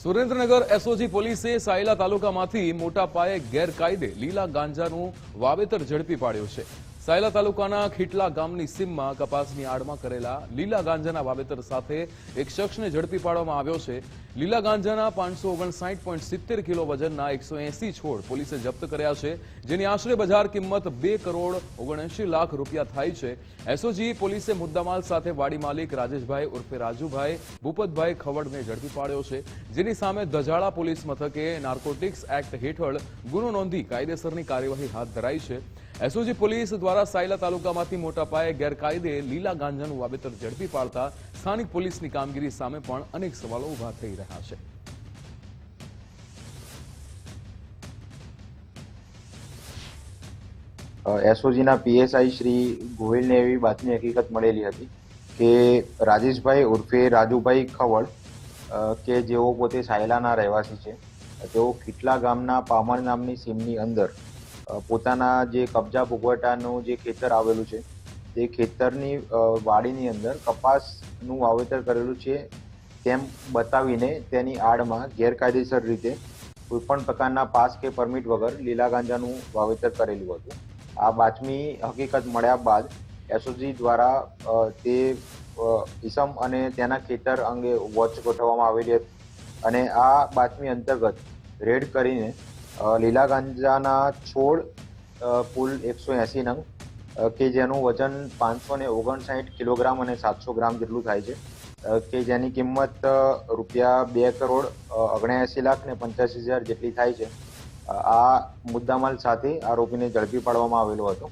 Surendranagar SOG પોલીસે સાયલા તાલુકામાંથી મોટા પાયે ગેરકાયદે લીલા ગાંજાનું વાવેતર ઝડપી પાડ્યું છે. સાયલા તાલુકાના ખીટલા ગામની સીમમાં કપાસની આડમાં કરેલા લીલા ગાંજાના વાવેતર સાથે એક શખ્સને ઝડપી પાડવામાં આવ્યો છે. લીલા ગાંજાના પાંચસો ઓગણસાઠ પોઈન્ટ સિત્તેર કિલો વજનના એકસો એસી છોડ પોલીસે જપ્ત કર્યા છે, જેની આશરે બજાર કિંમત બે કરોડ ઓગણએંશી લાખ રૂપિયા થાય છે. એસઓજી પોલીસે મુદ્દામાલ સાથે વાડી માલિક રાજેશભાઈ ઉર્ફે રાજુભાઈ, ભૂપતભાઈ ખવડને ઝડપી પાડ્યો છે. જેની સામે ધજાળા પોલીસ મથકે નાર્કોટિક્સ એક્ટ હેઠળ ગુનો નોંધી કાયદેસરની કાર્યવાહી હાથ ધરાઈ છે. એસઓજી પોલીસ દ્વારા સાયલા તાલુકામાંથી મોટા પાયે ગેરકાયદે લીલા ગાંજાનું વાવેતર ઝડપી પાડતા સ્થાનિક પોલીસની કામગીરી સામે પણ અનેક સવાલો ઊભા થઈ રહ્યા છે. એસઓજીના પીએસઆઈ શ્રી ગોહિલને એવી બાતમી હકીકત મળેલી હતી કે રાજેશભાઈ ઉર્ફે રાજુભાઈ ખવડ કે જેઓ પોતે સાયલાના રહેવાસી છે, તેઓ ખીટલા ગામના પામર નામની સીમની અંદર પોતાના જે કબજા ભોગવટાનું જે ખેતર આવેલું છે, તે ખેતરની વાડીની અંદર કપાસનું વાવેતર કરેલું છે, તેમ બતાવીને તેની આડમાં ગેરકાયદેસર રીતે કોઈપણ પ્રકારના પાસ કે પરમિટ વગર લીલા ગાંજાનું વાવેતર કરેલું હતું. આ બાતમી હકીકત મળ્યા બાદ એસઓજી દ્વારા તે ઈસમ અને તેના ખેતર અંગે વોચ ગોઠવવામાં આવેલી હતી. અને આ બાતમી અંતર્ગત રેડ કરીને લીલા ગાંજાના છોડ કુલ એકસો એંસી નંગ કે જેનું વજન પાંચસો ને ઓગણસાઠ કિલોગ્રામ અને સાતસો ગ્રામ જેટલું થાય છે. કે જેની કિંમત રૂપિયા બે કરોડ ઓગણએંસી લાખ ને પંચ્યાસી હજાર જેટલી થાય છે. આ મુદ્દામાલ સાથે આરોપીને ઝડપી પાડવામાં આવેલો હતો.